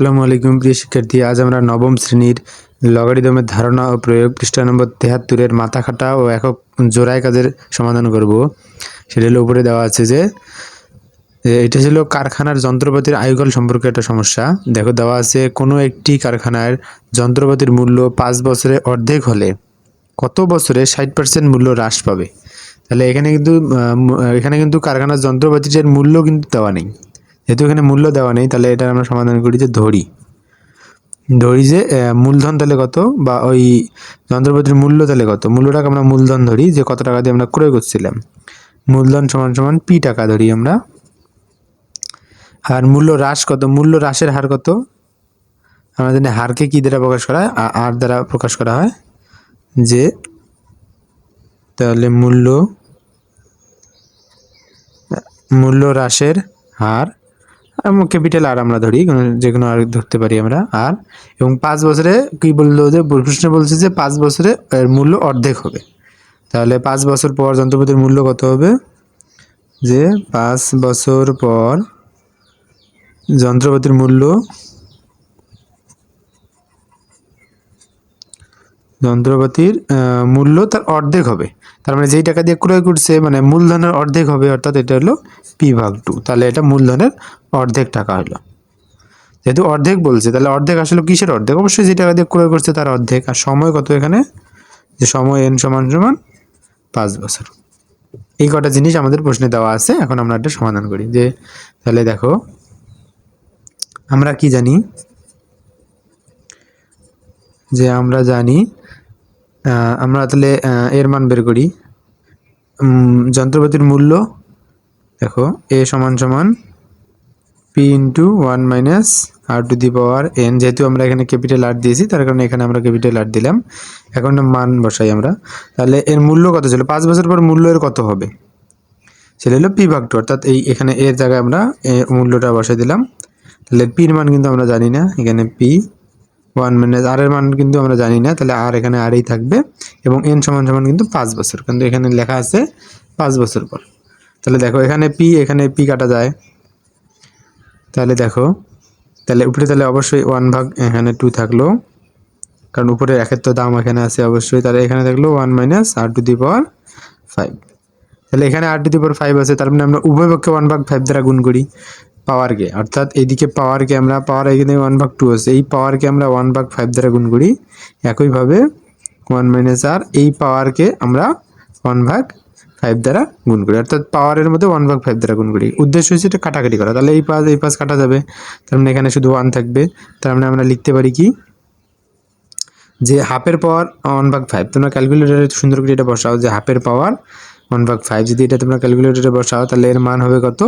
আসসালামু আলাইকুম প্রিয় শিক্ষার্থী, আজ আমরা নবম শ্রেণির লগারিদমের ধারণা ও প্রয়োগ পৃষ্ঠা নম্বর তেহাত্তরের মাথা খাটা ও একক জোড়ায় কাজের সমাধান করব। সেটা হলো উপরে দেওয়া আছে যে এটা ছিল কারখানার যন্ত্রপাতির আয়ুকাল সম্পর্কে একটা সমস্যা। দেখো দেওয়া আছে কোনো একটি কারখানার যন্ত্রপাতির মূল্য পাঁচ বছরে অর্ধেক হলে কত বছরে ষাট পার্সেন্ট মূল্য হ্রাস পাবে? তাহলে এখানে কিন্তু এখানে কিন্তু কারখানার যন্ত্রপাতিটার মূল্য কিন্তু দেওয়া নেই। যেহেতু এখানে মূল্য দেওয়া নেই, তাহলে এটা আমরা সমাধান করি যে ধরি। ধরি যে মূলধন তাহলে কত? বা ওই যন্ত্রপাতির মূল্য তাহলে কত? মূল্যটাকে আমরা মূলধন ধরি, যে কত টাকা দিয়ে আমরা ক্রয় করছিলাম। মূলধন সমান সমান পি টাকা ধরি আমরা। আর মূল্য হ্রাস কত? মূল্য হ্রাসের হার কত? আমরা জানি হারকে কী দ্বারা প্রকাশ করা হয়? আর দ্বারা প্রকাশ করা হয় যে, তাহলে মূল্য মূল্য হ্রাসের হার ক্যাপিটাল আর আমরা ধরি যে কোনো আর ধরতে পারি আমরা। আর, এবং পাঁচ বছরে কি বলল যে, প্রশ্ন বলছে যে, পাঁচ বছরে এর মূল্য অর্ধেক হবে। তাহলে পাঁচ বছর পর যন্ত্রপাতির মূল্য কত হবে? যে, পাঁচ বছর পর যন্ত্রপাতির মূল্য যন্ত্রপাতির মূল্য তার অর্ধেক হবে। তার মানে যেই টাকা দিয়ে ক্রয় করছে মানে মূলধনের অর্ধেক হবে, অর্থাৎ এটা হলো পি ভাগ টু। তাহলে এটা মূলধনের অর্ধেক টাকা হলো। যেহেতু অর্ধেক বলছে, তাহলে অর্ধেক আসলে কিসের অর্ধেক? অবশ্যই যে টাকা দিয়ে ক্রয় করছে তার অর্ধেক। আর সময় কত এখানে? যে সময় এন সমান সমান পাঁচ বছর। এই কটা জিনিস আমাদের প্রশ্নে দেওয়া আছে। এখন আমরা একটা সমাধান করি। যে, তাহলে দেখো, আমরা কি জানি? যে আমরা জানি আমরা তাহলে এর মান বের করি। যন্ত্রপাতির মূল্য, দেখো, এ সমান সমান P into one minus R to the power N যেহেতু আমরা এখানে ক্যাপিটাল আর দিয়েছি, তার কারণে এখানে আমরা ক্যাপিটাল আর দিলাম। এখন মান বসাই আমরা। তাহলে এর মূল্য কত ছিল? পাঁচ বছর পর মূল্য এর কত হবে? সেটা হলো পি ভাগ টু অর্থাৎ এই এখানে এর জায়গায় আমরা মূল্যটা বসাই দিলাম। তাহলে পির মান কিন্তু আমরা জানি না। এখানে পি ওয়ান মাইনাস আর এর মান কিন্তু আমরা জানি না, তাহলে আর এখানে আরই থাকবে এবং এন সমান সমান কিন্তু পাঁচ বছর, কিন্তু এখানে লেখা আছে পাঁচ বছর পর। তাহলে দেখো, এখানে পি এখানে পি কাটা যায়। তাহলে দেখো, তাহলে উপরে তাহলে অবশ্যই ওয়ান ভাগ এখানে টু থাকল, কারণ উপরে একের তো দাম এখানে আছে অবশ্যই, তাহলে এখানে থাকল one minus R to the power five. তাহলে এখানে আর টু দি পাওয়ার ফাইভ আছে, তার মানে আমরা উভয় পক্ষে ওয়ান ভাগ ফাইভ দ্বারা গুণ করি। পাওয়ারকে অর্থাৎ এইদিকে পাওয়ারকে আমরা পাওয়ার এখানে ওয়ান ভাগ টু আছে। এই পাওয়ারকে আমরা ওয়ান ভাগ ফাইভ দ্বারা গুণ করি একইভাবে ওয়ান মাইনাস আর এই পাওয়ারকে আমরা ওয়ান ভাগ ফাইভ দ্বারা গুণ করি। অর্থাৎ পাওয়ারের মধ্যে ওয়ান ভাগ ফাইভ দ্বারা গুণ করি। উদ্দেশ্য হচ্ছে এটা কাটাকাটি করা। তাহলে এই পাঁচ এই পাঁচ কাটা যাবে। তার মানে এখানে শুধু ওয়ান থাকবে। তার মানে আমরা লিখতে পারি কি? যে হাফের পাওয়ার ওয়ান ভাগ ফাইভ তোমরা ক্যালকুলেটারে সুন্দর করে এটা বসাও যে হাফের পাওয়ার ওয়ান ভাগ ফাইভ যদি এটা তোমরা ক্যালকুলেটারে বসাও, তাহলে এর মান হবে কত?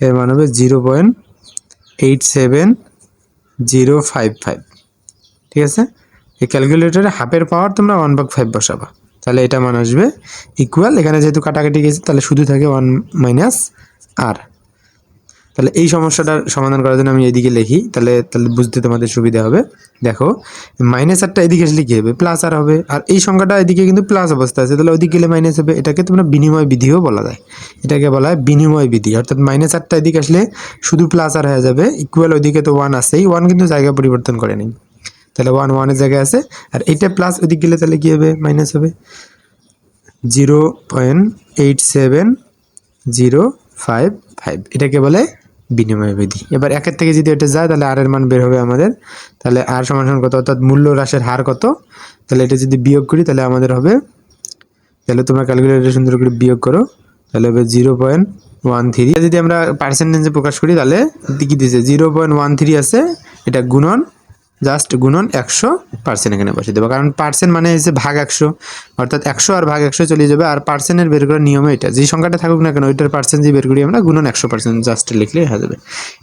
এর মান হবে zero point eight seven zero five five. ঠিক আছে? এই ক্যালকুলেটরে হাফের পাওয়ার তোমরা ওয়ান বাগ ফাইভ বসাবা। তাহলে এটা মান আসবে ইকুয়াল এখানে যেহেতু কাটাকাটি গেছে, তাহলে শুধু থাকে ওয়ান মাইনাস আর তাহলে এই সমস্যাটার সমাধান করার জন্য আমি এদিকে লিখি, তাহলে তাহলে বুঝতে তোমাদের সুবিধা হবে। দেখো মাইনাস আরটা এদিকে আসলে কী হবে প্লাস আর হবে। আর এই সংখ্যাটা এদিকে কিন্তু প্লাস অবস্থা আছে, তাহলে ওদিকে গেলে মাইনাস হবে। এটাকে তোমরা বিনিময় বিধিও বলা যায়। এটাকে বলা হয় বিনিময় বিধি। অর্থাৎ মাইনাস আরটা এদিকে আসলে শুধু প্লাস আর হয়ে যাবে ইকুয়াল ওইদিকে তো ওয়ান আসেই ওয়ান কিন্তু জায়গা পরিবর্তন করে নেই। তাহলে ওয়ান ওয়ানের জায়গায় আছে। আর এইটা প্লাস ওদিকে গেলে তাহলে কী হবে? মাইনাস হবে। Zero point eight seven zero five five এটাকে বলে বিনিময় বিধি এবার একের থেকে যদি এটা যায়, তাহলে আর এর মান বের হবে আমাদের। তাহলে আর সমান সমান কত? অর্থাৎ মূল্য হ্রাসের হার কত? তাহলে এটা যদি বিয়োগ করি, তাহলে আমাদের হবে, তাহলে তোমরা ক্যালকুলেটার সুন্দর করে বিয়োগ করো, তাহলে হবে জিরো পয়েন্ট ওয়ান থ্রি যদি আমরা পার্সেন্টেজে প্রকাশ করি, তাহলে কি দিয়েছে জিরো পয়েন্ট ওয়ান থ্রি আছে, এটা গুণন জাস্ট গুণন একশো পার্সেন্ট এখানে বসে দেবো। কারণ পার্সেন্ট মানে হচ্ছে ভাগ একশো, অর্থাৎ একশো আর ভাগ একশো চলে যাবে, আর পার্সেন্টের বের করার নিয়মে এটা। যে সংখ্যাটা থাকুক না কেন, ওইটার পার্সেন্ট যে বের করি আমরা, গুণন একশো পার্সেন্ট জাস্ট লিখলেই হয়ে যাবে।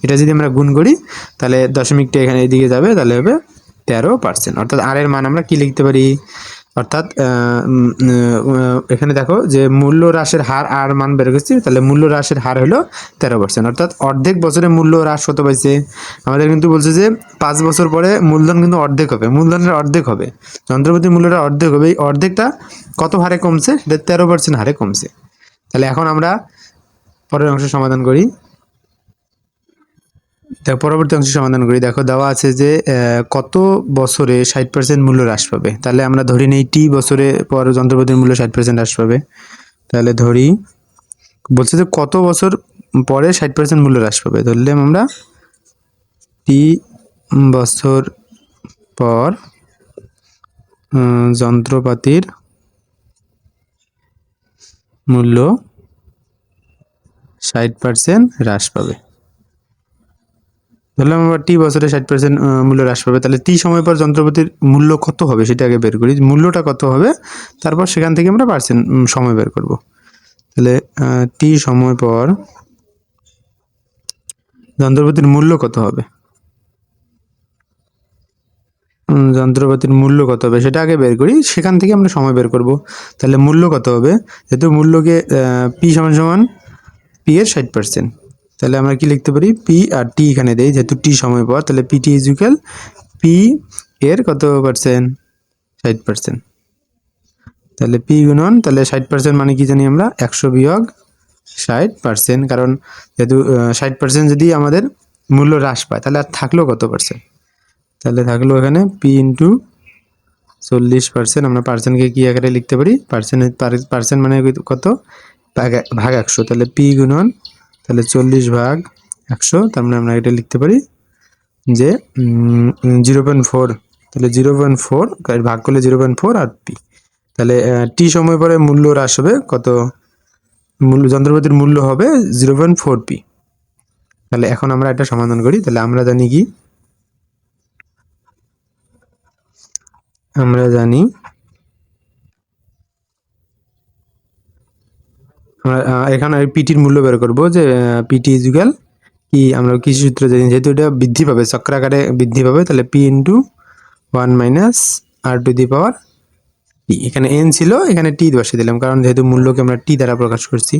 এটা যদি আমরা গুণ করি, তাহলে দশমিকটা এখানে এদিকে যাবে, তাহলে হবে তেরো পার্সেন্ট অর্থাৎ আর এর মান আমরা কী লিখতে পারি? অর্থাৎ এখানে দেখো যে মূল্য হ্রাসের হার আর মান বের করছি, তাহলে মূল্য হ্রাসের হার হলো তেরো পার্সেন্ট অর্থাৎ অর্ধেক বছরে মূল্য হ্রাস কত পাইছে আমাদের কিন্তু বলছে যে পাঁচ বছর পরে মূলধন কিন্তু অর্ধেক হবে, মূলধনের অর্ধেক হবে। যন্ত্রপাতির মূল্যটা অর্ধেক হবে, এই অর্ধেকটা কত হারে কমছে? সেটা তেরো পার্সেন্ট হারে কমছে। তাহলে এখন আমরা পরের অংশ সমাধান করি। দেখো পরবর্তী অংশ সমাধান করি। দেখো, দেওয়া আছে যে কত বছরে ষাট পার্সেন্ট মূল্য হ্রাস পাবে? তাহলে আমরা ধরি নেই টি বছরে পর যন্ত্রপাতির মূল্য ষাট পার্সেন্ট হ্রাস পাবে। তাহলে ধরি, বলছে যে কত বছর পরে ষাট পার্সেন্ট মূল্য হ্রাস পাবে? ধরলাম আমরা টি বছর পর যন্ত্রপাতির মূল্য ষাট পার্সেন্ট হ্রাস পাবে। ধরলাম আবার টি বছরে ষাট পার্সেন্ট মূল্য হ্রাস পাবে। তাহলে টি সময় পর যন্ত্রপাতির মূল্য কত হবে সেটা আগে বের করি। মূল্যটা কত হবে? তারপর সেখান থেকে আমরা পার্সেন্ট সময় বের করব। তাহলে টি সময় পর যন্ত্রপাতির মূল্য কত হবে? যন্ত্রপাতির মূল্য কত হবে সেটা আগে বের করি। সেখান থেকে আমরা সময় বের করব। তাহলে মূল্য কত হবে? যেহেতু মূল্যকে পি সমান সমান পি এর ষাট পার্সেন্ট তাহলে আমরা কি লিখতে পারি? পি আর টি এখানে দেই, যেহেতু টি সময় পর তাহলে পি টি পি এর কত পার্সেন্ট ষাট পার্সেন্ট তাহলে পি গুণন, তাহলে ষাট পার্সেন্ট মানে কি জানি আমরা? একশো বিয়োগ ষাট পার্সেন্ট কারণ যেহেতু ষাট পার্সেন্ট যদি আমাদের মূল্য হ্রাস পায়, তাহলে আর থাকল কত পার্সেন্ট তাহলে থাকল এখানে পি ইন্টু চল্লিশ পার্সেন্ট আমরা পার্সেন্টকে কি আকারে লিখতে পারি? পার্সেন্ট পার্সেন্ট মানে কত? ভাগ ভাগ একশো। তাহলে পি গুণন তাহলে চল্লিশ ভাগ একশো, তার মানে আমরা এটা লিখতে পারি যে জিরো পয়েন্ট ফোর। তাহলে জিরো পয়েন্ট ফোর ভাগ করলে জিরো পয়েন্ট ফোর আর পি। তাহলে টি সময় পরে মূল্য হ্রাস হবে, কত? মূল্য, যন্ত্রপাতির মূল্য হবে জিরো পয়েন্ট ফোর পি। তাহলে এখন আমরা এটা সমাধান করি। তাহলে আমরা জানি কি? আমরা জানি আমরা আহ, এখানে পিটির মূল্য বের করব যে পিটি ইজুকাল কি আমরা কৃষি সূত্র জানি, যেহেতু এটা বৃদ্ধি পাবে, চক্রাকারে বৃদ্ধি পাবে, তাহলে P into one minus R to the power T এখানে এন ছিল, এখানে টি বসিয়ে দিলাম, কারণ যেহেতু মূল্যকে আমরা টি দ্বারা প্রকাশ করছি।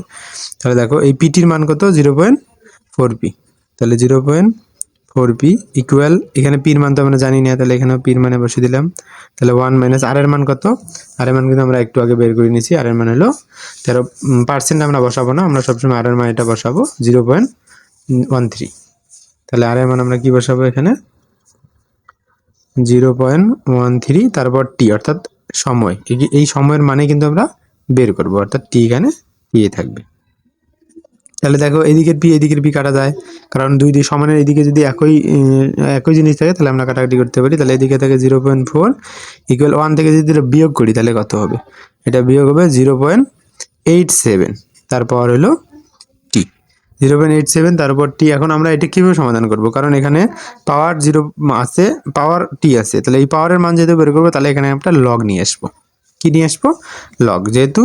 তাহলে দেখো, এই পিটির মান কত? জিরো পয়েন্ট ফোর পি তাহলে zero point four P equal এখানে পির মান তো আমরা জানি না, তাহলে এখানে পির মানে বসিয়ে দিলাম। তাহলে ওয়ান মাইনাস আর এর মান কত? আর এর মান কিন্তু আমরা একটু আগে বের করে নিয়েছি আর এর মান হলো তেরো পার্সেন্ট আমরা বসাবো না, আমরা সবসময় আর এর মান এটা বসাবো জিরো পয়েন্ট ওয়ান থ্রি তাহলে আর এর মান আমরা কি বসাবো এখানে? জিরো পয়েন্ট ওয়ান থ্রি তারপর টি অর্থাৎ সময়। এই সময়ের মানে কিন্তু আমরা বের করব, অর্থাৎ টি এখানে দিয়ে থাকবে। তাহলে দেখো এদিকের পি এদিকের পি কাটা যায়। কারণ দুই দুই সমানের এদিকে যদি একই একই জিনিস থাকে, তাহলে আমরা কাটাকাটি করতে পারি। তাহলে এদিকে থাকে zero point four equal one থেকে যদি বিয়োগ করি, তাহলে কত হবে? এটা বিয়োগ হবে জিরো পয়েন্ট এইট সেভেন। তারপর হলো T. Zero point eight seven, তারপর টি। এখন আমরা এটা কীভাবে সমাধান করব? কারণ এখানে পাওয়ার জিরো আছে, পাওয়ার টি আছে। তাহলে এই পাওয়ারের মান যেহেতু বের করব, তাহলে এখানে একটা লগ নিয়ে আসব। কি নিয়ে আসব? লগ যেহেতু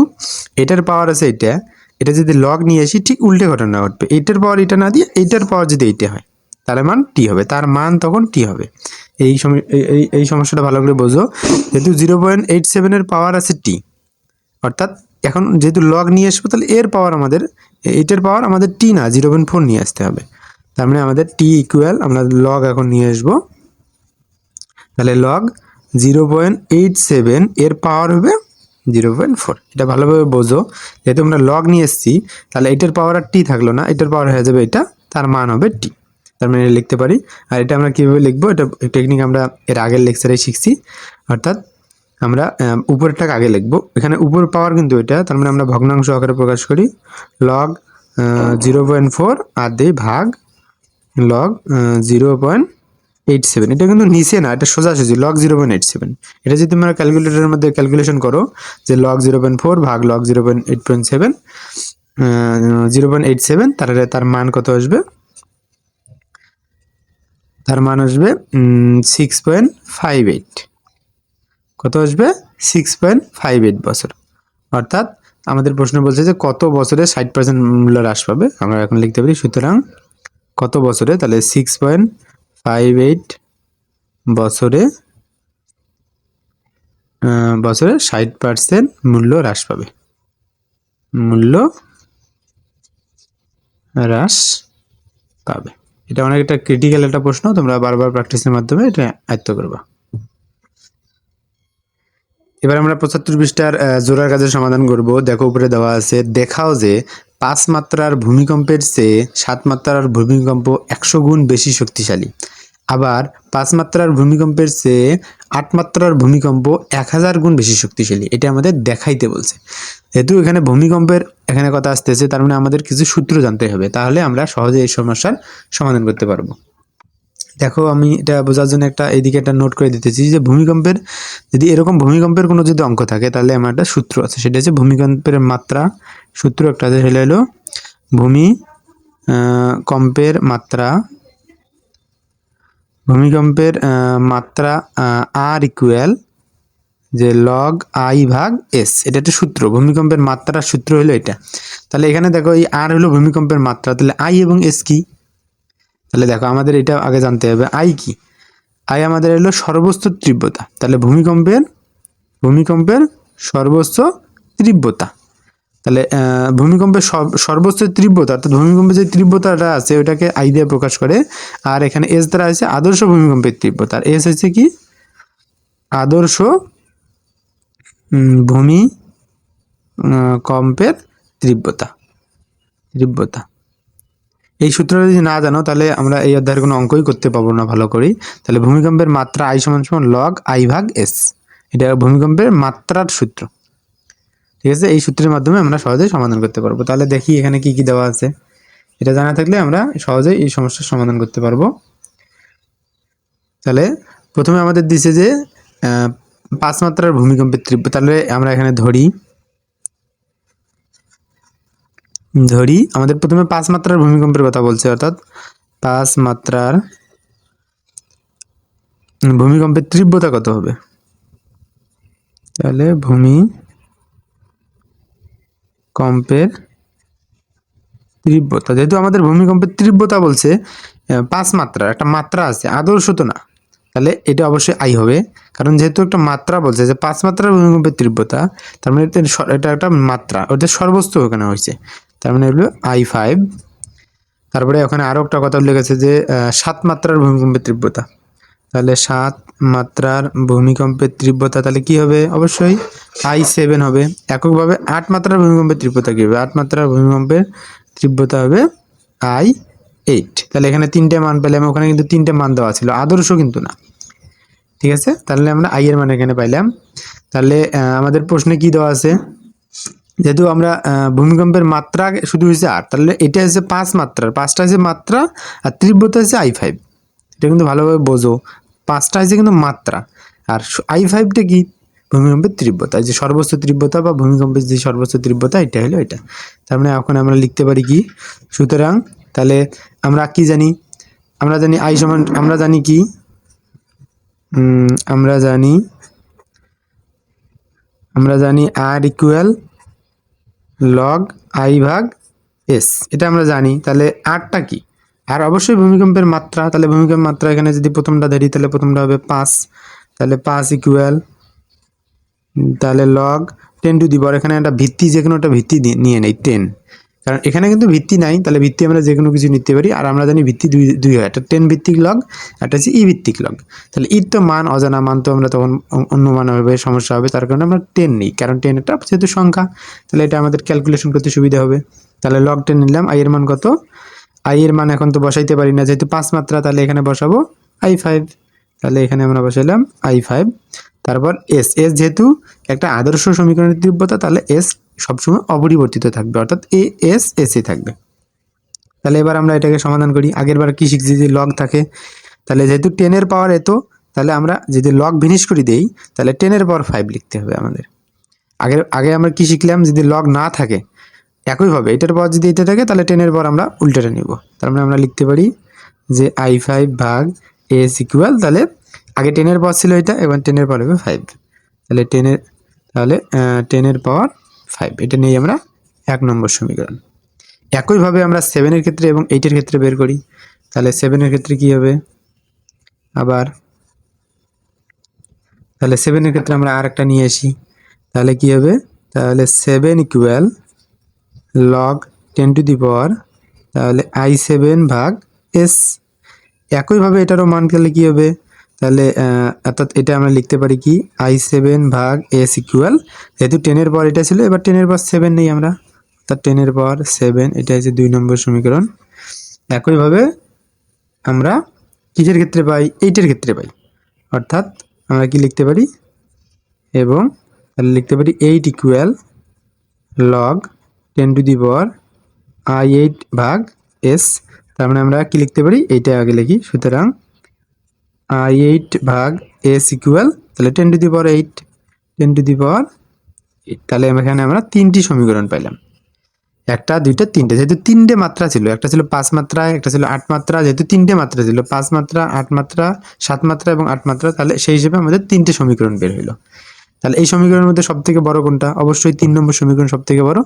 এটার পাওয়ার আছে এটা এটা যদি লগ নিয়ে আসি, ঠিক উল্টে ঘটনা ঘটবে। এইটার পাওয়ার এটা না দিয়ে এইটার পাওয়ার যদি এইটা হয় তার মান টি হবে। তার মান তখন টি হবে। এই এই সমস্যাটা ভালো করে বোঝো। যেহেতু জিরো পয়েন্ট এইট সেভেনের পাওয়ার আছে টি অর্থাৎ এখন যেহেতু লগ নিয়ে আসব, তাহলে এর পাওয়ার আমাদের এইটার পাওয়ার আমাদের টি না জিরো পয়েন্ট ফোর নিয়ে আসতে হবে। তার মানে আমাদের টি ইকুয়াল আমরা লগ এখন নিয়ে আসব। তাহলে log zero point eight seven এর পাওয়ার হবে জিরো পয়েন্ট ফোর। এটা ভালোভাবে বোঝো। যেহেতু আমরা লগ নিয়ে এসেছি, তাহলে এটার পাওয়ার আর টি থাকল না। এটার পাওয়ার হয়ে যাবে এটা, তার মান হবে টি তার মানে লিখতে পারি। আর এটা আমরা কীভাবে লিখব? এটা টেকনিক আমরা এর আগের লেকচারে শিখছি। অর্থাৎ আমরা উপরেরটাকে আগে লিখব। এখানে উপর পাওয়ার কিন্তু এটা, তার মানে আমরা ভগ্নাংশ আকারে প্রকাশ করি। লগ জিরো পয়েন্ট ফোর, আর দিই ভাগ log zero point eight seven এটা কিন্তু নিচে না, এটা সোজাসুজি log zero point eight seven এটা যদি তোমরা ক্যালকুলেটরের মধ্যে ক্যালকুলেশন করো, যে লগ জিরো পয়েন্ট ফোর ভাগ log zero point eight point seven zero point eight seven তাহলে তার মান কত আসবে? তার মান আসবে সিক্স পয়েন্ট ফাইভ এইট কত আসবে? সিক্স পয়েন্ট ফাইভ এইট বছর। অর্থাৎ আমাদের প্রশ্ন বলছে যে কত বছরে ষাট পার্সেন্ট মূল্য হ্রাস পাবে? আমরা এখন লিখতে পারি, সুতরাং কত বছরে? তাহলে সিক্স পয়েন্ট ফাইভ এইট বছরে বছরে ষাট পার্সেন্ট মূল্য হ্রাস পাবে। মূল্য হ্রাস পাবে। এটা অনেক একটা ক্রিটিক্যাল একটা প্রশ্ন, তোমরা বারবার প্র্যাকটিসের মাধ্যমে এটা আয়ত্ত করবা। এবার আমরা পঁচাত্তর পৃষ্ঠার জোড়ার কাজের সমাধান করব। দেখো উপরে দেওয়া আছে, দেখাও যে পাঁচ মাত্রার ভূমিকম্পের চেয়ে সাত মাত্রার ভূমিকম্প একশো গুণ বেশি শক্তিশালী। আবার পাঁচ মাত্রার ভূমিকম্পের চেয়ে আট মাত্রার ভূমিকম্প এক হাজার গুণ বেশি শক্তিশালী। এটা আমাদের দেখাইতে বলছে। যেহেতু এখানে ভূমিকম্পের এখানে কথা আসতেছে, তার মানে আমাদের কিছু সূত্র জানতে হবে। তাহলে আমরা সহজে এই সমস্যার সমাধান করতে পারব। দেখো, আমি এটা বোঝার জন্য একটা এইদিকে একটা নোট করে দিতেছি যে ভূমিকম্পের, যদি এরকম ভূমিকম্পের কোনো যদি অঙ্ক থাকে, তাহলে আমার একটা সূত্র আছে। সেটা হচ্ছে ভূমিকম্পের মাত্রা সূত্র একটা হলো ভূমি আহ, কম্পের মাত্রা। ভূমিকম্পের মাত্রা আর ইকুয়াল যে লগ আই ভাগ এস এটা একটা সূত্র ভূমিকম্পের মাত্রার সূত্র হলো এটা। তাহলে এখানে দেখো এই আর হলো ভূমিকম্পের মাত্রা তাহলে আই এবং এস কি? তাহলে দেখো আমাদের এটা আগে জানতে হবে আই কি? আই আমাদের হলো সর্বোচ্চ তীব্রতা তাহলে ভূমিকম্পের ভূমিকম্পের সর্বোচ্চ তীব্রতা। তাহলে ভূমিকম্পের সর্বোচ্চ তীব্রতা, অর্থাৎ ভূমিকম্পের যে তীব্রতাটা আছে, ওটাকে আই দিয়ে প্রকাশ করে। আর এখানে এস দ্বারা আছে আদর্শ ভূমিকম্পের তীব্রতা। আর এস হচ্ছে কি? আদর্শ ভূমি কম্পের তীব্রতা। তীব্রতা। এই সূত্রটা যদি না জানো, তাহলে আমরা এই অধ্যায়ের কোনো অঙ্কই করতে পারব না ভালো করে তাহলে ভূমিকম্পের মাত্রা আই সমান সমান লগ আই ভাগ এস এটা ভূমিকম্পের মাত্রার সূত্র। ঠিক আছে? এই সূত্রের মাধ্যমে আমরা সহজেই সমাধান করতে পারব। তাহলে দেখি এখানে কি কি দেওয়া আছে। এটা জানা থাকলে আমরা সহজেই এই সমস্যার সমাধান করতে পারব। তাহলে প্রথমে আমাদের দিছে যে পাঁচ মাত্রার ভূমিকম্পের তীব্র তাহলে আমরা এখানে ধরি। ধরি, আমাদের প্রথমে পাঁচ মাত্রার ভূমিকম্পের কথা বলছে, অর্থাৎ পাঁচ মাত্রার ভূমিকম্পের তীব্রতা কত হবে? তাহলে ভূমি কম্পের তীব্রতা, যেহেতু আমাদের ভূমিকম্পের তীব্রতা বলছে পাঁচ মাত্রা একটা মাত্রা আছে, আদর্শ তো না। তাহলে এটা অবশ্যই আই হবে, কারণ যেহেতু একটা মাত্রা বলছে, যে পাঁচ মাত্রার ভূমিকম্পের তীব্রতা, তার মানে এটা একটা মাত্রা, ওটা সর্বোচ্চ ওখানে হয়েছে। তার মানে হলো আই ফাইভ। তারপরে ওখানে আরও একটা কথা উল্লেখ আছে যে সাত মাত্রার ভূমিকম্পের তীব্রতা। তাহলে সাত মাত্রার ভূমিকম্পের তীব্রতা তাহলে কি হবে? অবশ্যই আই সেভেন হবে। এককভাবে আট মাত্রার ভূমিকম্পের তীব্রতা কী হবে? আট মাত্রার ভূমিকম্পের তীব্রতা হবে আই এইট তাহলে এখানে তিনটে মান পেলাম ওখানে কিন্তু তিনটে মান দেওয়া ছিল। আদর্শ কিন্তু না। ঠিক আছে? তাহলে আমরা আই এর মান এখানে পাইলাম। তাহলে আমাদের প্রশ্নে কি দেওয়া আছে? যেহেতু আমরা ভূমিকম্পের মাত্রা শুধু হয়েছে আট, তাহলে এটা হচ্ছে পাঁচ মাত্রার। পাঁচটা হচ্ছে মাত্রা আর তীব্রতা হচ্ছে আই ফাইভ এটা কিন্তু ভালোভাবে বোঝো। পাঁচটা হচ্ছে কিন্তু মাত্রা। আর আই ফাইভটা কি? ভূমিকম্পের তীব্রতা। যে সর্বোচ্চ তীব্রতা বা ভূমিকম্পের যে সর্বোচ্চ তীব্রতা, এটা হলো এটা। তার মানে এখন আমরা লিখতে পারি কি? সুতরাং তাহলে আমরা কি জানি? আমরা জানি আই সমান আমরা জানি কি? আমরা জানি আমরা জানি আর ইকুয়াল লগ আই ভাগ এস এটা আমরা জানি। তাহলে আরটা কি? আর অবশ্যই ভূমিকম্পের মাত্রা, তাহলে ভূমিকম্পের মাত্রা এখানে যদি প্রথমটা ধরি তাহলে প্রথমটা হবে পাঁচ, তাহলে পাঁচ ইকুয়াল তাহলে log ten to the power এখানে একটা ভিত্তি, যে কোনো একটা ভিত্তি নিয়ে নেই টেন কারণ এখানে কিন্তু ভিত্তি নাই, তাহলে ভিত্তি আমরা যে কোনো কিছু নিতে পারি, আর আমরা জানি ভিত্তি দুই দুই হয়, একটা টেন ভিত্তিক লগ একটা হচ্ছে ই ভিত্তিক লগ তাহলে ইর তো মান, অজানা মান তো আমরা তখন অ- অন্য মান হবে, সমস্যা হবে, তার কারণে আমরা টেন নিই, কারণ টেন একটা যেহেতু সংখ্যা, তাহলে এটা আমাদের ক্যালকুলেশন করতে সুবিধা হবে। তাহলে লগ টেন নিলাম আই এর মান কত? আই এর মান এখন তো বসাইতে পারি না, যেহেতু পাঁচ মাত্রা, তাহলে এখানে বসাবো আই ফাইভ। তাহলে এখানে আমরা বসাইলাম আই ফাইভ। তারপর এস এস যেহেতু একটা আদর্শ সমীকরণের তীব্রতা, তাহলে এস সবসময় অপরিবর্তিত থাকবে, অর্থাৎ এ, এস এসে থাকবে। তাহলে এবার আমরা এটাকে সমাধান করি। আগের বার কি শিখছি যে লগ থাকে? তাহলে যেহেতু টেনের পাওয়ার এত, তাহলে আমরা যদি লগ ভিনিশ করে দেই, তাহলে টেনের পাওয়ার ফাইভ লিখতে হবে আমাদের। আগের, আগে আমরা কি শিখলাম? যদি লগ না থাকে একইভাবে এটার পর যদি এটা থাকে, তাহলে টেনের পর আমরা উল্টেটা নিব। তার মানে আমরা লিখতে পারি যে আই ফাইভ ভাগ এস ইকুয়াল তাহলে আগে টেনের পাওয়ার ছিল এটা এবং টেনের পাওয়ার হবে ফাইভ তাহলে টেনের তাহলে টেনের পাওয়ার ফাইভ এটা নিয়ে আমরা এক নম্বর সমীকরণ। একইভাবে আমরা সেভেনের ক্ষেত্রে এবং এইটের ক্ষেত্রে বের করি। তাহলে সেভেনের ক্ষেত্রে কি হবে? আবার, তাহলে সেভেনের ক্ষেত্রে আমরা আর একটা নিয়ে আসি। তাহলে কি হবে? তাহলে seven equal log ten to the power তাহলে আই সেভেন ভাগ এস একইভাবে এটারও মান তাহলে কী হবে? তাহলে অর্থাৎ এটা আমরা লিখতে পারি কি? আই সেভেন ভাগ এস ইকুয়াল যেহেতু টেনের পর এটা ছিল, এবার টেনের পর সেভেন নেই আমরা। অর্থাৎ টেনের পাওয়ার সেভেন এটা হচ্ছে দুই নম্বর সমীকরণ। একইভাবে আমরা কিসের ক্ষেত্রে পাই? এইটের ক্ষেত্রে পাই। অর্থাৎ আমরা কি লিখতে পারি? এবং লিখতে পারি eight equal log ten to the power I eight ভাগ এস, তার মানে আমরা কি লিখতে পারি? এইটা আগে লিখি। সুতরাং আই এইট ভাগ এস ইকুয়াল তাহলে ten to the power eight, ten to the power তাহলে এখানে আমরা তিনটি সমীকরণ পাইলাম। একটা, দুইটা, তিনটে। যেহেতু তিনটে মাত্রা ছিল, একটা ছিল পাঁচ মাত্রা, একটা ছিল আট মাত্রা। যেহেতু তিনটে মাত্রা ছিল, পাঁচ মাত্রা, আট মাত্রা, সাত মাত্রা এবং আট মাত্রা, তাহলে সেই হিসেবে আমাদের তিনটে সমীকরণ বের হইল। তাহলে এই সমীকরণের মধ্যে সব থেকে বড় কোনটা? অবশ্যই তিন নম্বর সমীকরণ সব থেকে বড়।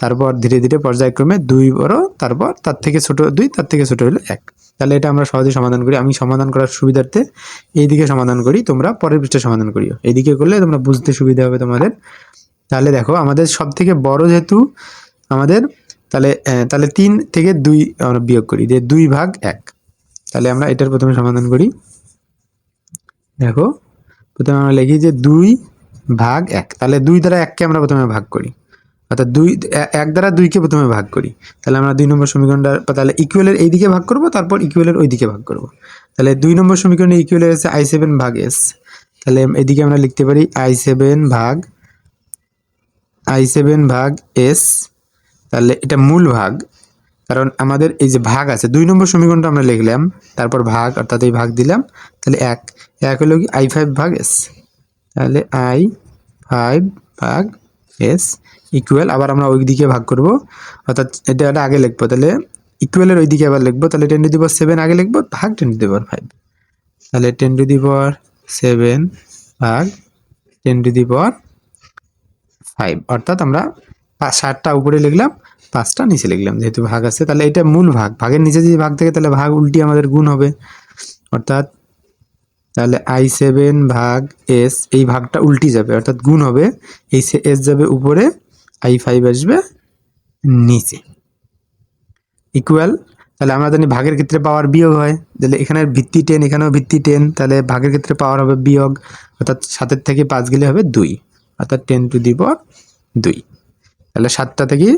তারপর ধীরে ধীরে পর্যায়ক্রমে দুই বড়, তারপর তার থেকে ছোট দুই, তার থেকে ছোট হলো এক। তাহলে এটা আমরা সহজে সমাধান করি। আমি সমাধান করার সুবিধার্থে এইদিকে সমাধান করি, তোমরা পরের পৃষ্ঠে সমাধান করিও। এইদিকে করলে তোমরা বুঝতে সুবিধা হবে তোমাদের। তাহলে দেখো, আমাদের সব থেকে বড় যেহেতু আমাদের, তাহলে তাহলে তিন থেকে দুই আমরা বিয়োগ করি যে দুই ভাগ এক। তাহলে আমরা এটার প্রথমে সমাধান করি। দেখো, প্রথমে আমরা লিখি যে দুই ভাগ এক। তাহলে দুই দ্বারা এককে আমরা প্রথমে ভাগ করি। অর্থাৎ দুই, এক দ্বারা দুইকে প্রথমে ভাগ করি। তাহলে আমরা দুই নম্বর সমীকরণটা, তাহলে ইকুয়ালের এই দিকে ভাগ করব, তারপর ইকুয়ালের ওই দিকে ভাগ করব। তাহলে দুই নম্বর সমীকরণে ইকুয়ালের আছে আই সেভেন ভাগ এস তাহলে এদিকে আমরা লিখতে পারি আই সেভেন ভাগ আই সেভেন ভাগ এস তাহলে এটা মূল ভাগ, কারণ আমাদের এই যে ভাগ আছে, দুই নম্বর সমীকরণটা আমরা লিখলাম, তারপর ভাগ, অর্থাৎ এই ভাগ দিলাম, তাহলে এক। এক হলো কি আই ফাইভ ভাগ এস তাহলে আই ফাইভ ভাগ এস ইকুয়াল আবার আমরা ওই দিকে ভাগ করব। অর্থাৎ এটা এটা আগে লিখব, তাহলে ইকুয়ালের ওই দিকে আবার লিখব, তাহলে ten to the power seven আগে লিখব, ভাগ ten to the power five তাহলে ten to the power seven ভাগ ten to the power five অর্থাৎ আমরা ষাটটা উপরে লিখলাম, পাঁচটা নিচে লিখলাম, যেহেতু ভাগ আছে, তাহলে এটা মূল ভাগ। ভাগের নিচে যদি ভাগ থাকে, তাহলে ভাগ উল্টি আমাদের গুণ হবে। অর্থাৎ তাহলে আই সেভেন ভাগ এস এই ভাগটা উল্টি যাবে, অর্থাৎ গুণ হবে, এই সে এস যাবে উপরে আই ফাইভ আসবে নিচে। ইকুয়াল তাহলে আমরা জানি ভাগের ক্ষেত্রে পাওয়ার বিয়োগ হয়, তাহলে এখানে ভিত্তি টেন এখানেও ভিত্তি টেন তাহলে ভাগের ক্ষেত্রে পাওয়ার হবে বিয়োগ, অর্থাৎ সাতের থেকে পাঁচ গেলে হবে দুই, অর্থাৎ টেন টু দিব দুই। তাহলে সাতটা থেকে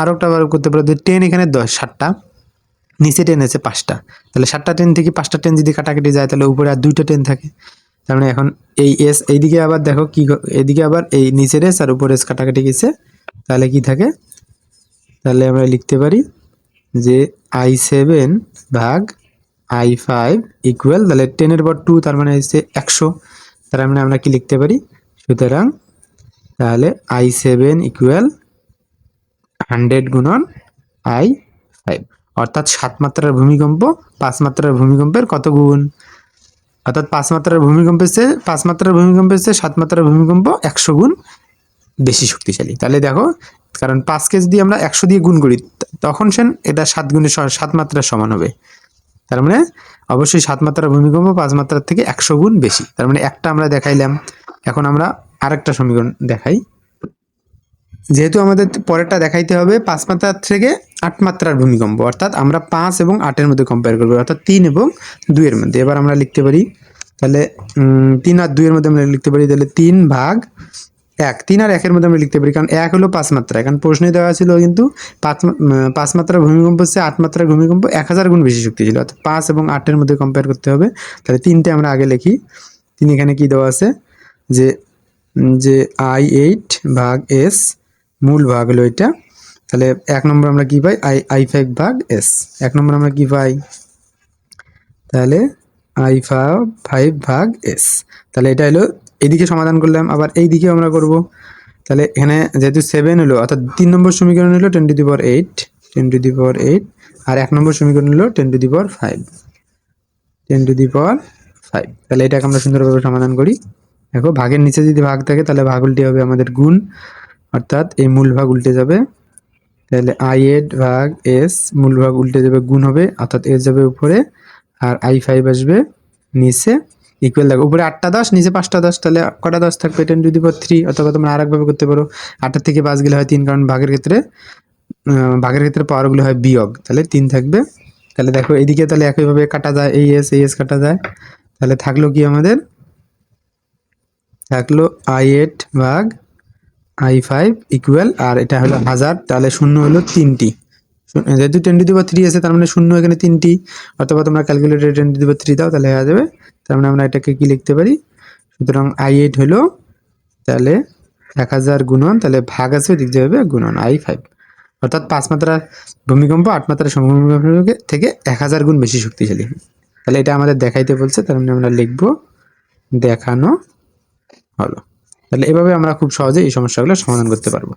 আরও একটা করতে পারো যে টেন এখানে দশ, সাতটা। নিচে টেন আছে পাঁচটা। তাহলে সাতটা টেন থেকে পাঁচটা টেন যদি কাটাকাটি যায়, তাহলে উপরে আর দুইটা টেন থাকে। তার মানে এখন এই এস এইদিকে আবার দেখো কি এইদিকে আবার এই নিচের এস আর উপরে এস কাটাকাটি গেছে। তাহলে কি থাকে? তাহলে আমরা লিখতে পারি যে আই সেভেন ভাগ আই ফাইভ ইকুয়াল তাহলে টেনের পর টু তার মানে হচ্ছে একশো। তার মানে আমরা কি লিখতে পারি? সুতরাং তাহলে আই সেভেন ইকুয়াল হান্ড্রেড গুণন আই ফাইভ অর্থাৎ সাত মাত্রার ভূমিকম্প, পাঁচ মাত্রার ভূমিকম্পের কত গুণ? অর্থাৎ পাঁচ মাত্রার ভূমিকম্পের চেয়ে, পাঁচ মাত্রার ভূমিকম্পের চেয়ে সাত মাত্রার ভূমিকম্প একশো গুণ বেশি শক্তিশালী। তাহলে দেখো, কারণ পাঁচকে যদি আমরা একশো দিয়ে গুণ করি, তখন সেন এটা সাত গুণের স- সাত মাত্রার সমান হবে। তার মানে অবশ্যই সাত মাত্রার ভূমিকম্প পাঁচ মাত্রার থেকে একশো গুণ বেশি। তার মানে একটা আমরা দেখাইলাম। এখন আমরা আরেকটা সমীকরণ দেখাই। যেহেতু আমাদের পরেরটা দেখাইতে হবে, পাঁচ মাত্রার থেকে আট মাত্রার ভূমিকম্প, অর্থাৎ আমরা পাঁচ এবং আটের মধ্যে কম্পেয়ার করব, অর্থাৎ তিন এবং দুইয়ের মধ্যে। এবার আমরা লিখতে পারি, তাহলে তিন আর দুইয়ের মধ্যে আমরা লিখতে পারি, তাহলে তিন ভাগ এক। তিন আর একের মধ্যে আমরা লিখতে পারি, কারণ এক হলো পাঁচ মাত্রা, কারণ প্রশ্নে দেওয়া ছিল কিন্তু পাঁচ পাঁচ মাত্রার ভূমিকম্প হচ্ছে আট মাত্রার ভূমিকম্প এক হাজার গুণ বেশি শক্তি ছিল, অর্থাৎ পাঁচ এবং আটের মধ্যে কম্পেয়ার করতে হবে। তাহলে তিনটে আমরা আগে লিখি, তিন এখানে কি দেওয়া আছে? যে যে আই এইট ভাগ এস মূল ভাগ হলো এটা। তাহলে এক নম্বর আমরা কি পাই? আই আই ফাইভ ভাগ এস এক নম্বর আমরা কি পাই? তাহলে আই ফাইভ ভাগ এস তাহলে এটা হলো এইদিকে সমাধান করলাম, আবার এই দিকেও আমরা করব। তাহলে এখানে যেহেতু সেভেন হলো, অর্থাৎ তিন নম্বর সমীকরণ হলো ten to the power eight ten to the power eight আর এক নম্বর সমীকরণ হলো ten to the power five ten to the power five তাহলে এটাকে আমরা সুন্দরভাবে সমাধান করি। দেখো, ভাগের নিচে যদি ভাগ থাকে, তাহলে ভাগ উল্টে হবে আমাদের গুণ অর্থাৎ এই মূল ভাগ উল্টে যাবে। তাহলে আই এইট ভাগ এস মূল ভাগ উল্টে যাবে গুণ হবে, অর্থাৎ এস যাবে উপরে আর আই ফাইভ আসবে নিচে। ইকুয়াল দেখো, উপরে আটটা দশ, নিচে পাঁচটা দশ, তাহলে কটা দশ থাকবে? Ten to the power three অথবা তোমরা আরেকভাবে করতে পারো, আটটার থেকে পাঁচ গেলে হয় তিন, কারণ ভাগের ক্ষেত্রে ভাগের ক্ষেত্রে পাওয়ারগুলো হয় বিয়োগ, তাহলে তিন থাকবে। তাহলে দেখো এইদিকে তাহলে একইভাবে কাটা যায়, এই এস এই এস কাটা যায়। তাহলে থাকল কি আমাদের? থাকল আই এইট ভাগ আই ফাইভ ইকুয়াল আর এটা হলো হাজার, তাহলে শূন্য হলো তিনটি। যেহেতু টেন টু দি থ্রি আছে, তার মানে শূন্য এখানে তিনটি, অথবা তোমরা ক্যালকুলেটরে টেন টু দি থ্রি দাও, তাহলে হয়ে যাবে। তার মানে আমরা এটাকে কি লিখতে পারি? সুতরাং আই এইট হলো, তাহলে এক হাজার গুণন, তাহলে ভাগ আছে দিক দিয়ে হবে গুণন আই ফাইভ অর্থাৎ পাঁচ মাত্রার ভূমিকম্প, আট মাত্রার সমভূমিকম্প থেকে এক হাজার গুণ বেশি শক্তিশালী। তাহলে এটা আমাদের দেখাইতে বলছে, তার মানে আমরা লিখব, দেখানো হলো। তাহলে এভাবে আমরা খুব সহজে এই সমস্যাগুলো সমাধান করতে পারব।